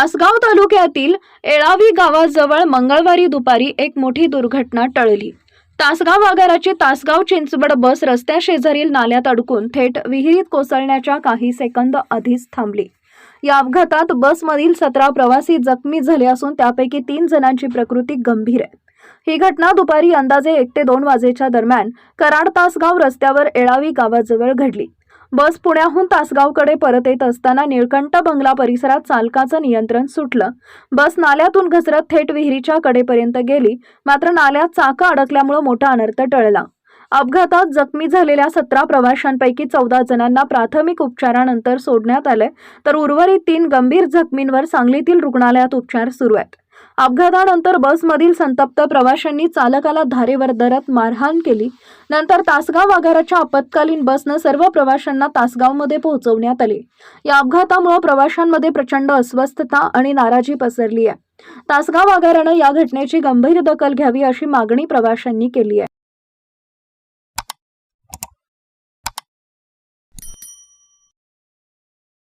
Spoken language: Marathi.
Tasgaon तालुक्यातील एळावी गावाजवळ मंगळवारी दुपारी एक मोठी दुर्घटना टळली. तासगाव आगाराची तासगाव चिंचवड बस रस्त्या शेजारील नाल्यात अडकून थेट विहिरीत कोसळण्याच्या काही सेकंद आधीच थांबली. या अपघातात बसमधील सतरा प्रवासी जखमी झाले असून त्यापैकी तीन जणांची प्रकृती गंभीर आहे. ही घटना दुपारी अंदाजे एक ते दोन वाजेच्या दरम्यान कराड तासगाव रस्त्यावर एळावी गावाजवळ घडली. बस पुण्याहून तासगावकडे परत येत असताना निळकंठ बंगला परिसरात चालकाचं नियंत्रण सुटलं. बस नाल्यातून घसरत थेट विहिरीच्या कडेपर्यंत गेली मात्र नाल्यात चाकं अडकल्यामुळे मोठा अनर्थ टळला. अपघातात जखमी झालेल्या सतरा प्रवाशांपैकी चौदा जणांना प्राथमिक उपचारानंतर सोडण्यात आले तर उर्वरित तीन गंभीर जखमींवर सांगलीतील रुग्णालयात उपचार सुरू आहेत. अपघातानंतर बसमधील संतप्त प्रवाशांनी चालकाला धारेवर धरत मारहाण केली. नंतर तासगाव आगाराच्या आपत्कालीन बसनं सर्व प्रवाशांना तासगावमध्ये पोहोचवण्यात आले. या अपघातामुळे प्रवाशांमध्ये प्रचंड अस्वस्थता आणि नाराजी पसरली आहे. तासगाव आगारानं या घटनेची गंभीर दखल घ्यावी अशी मागणी प्रवाशांनी केली आहे.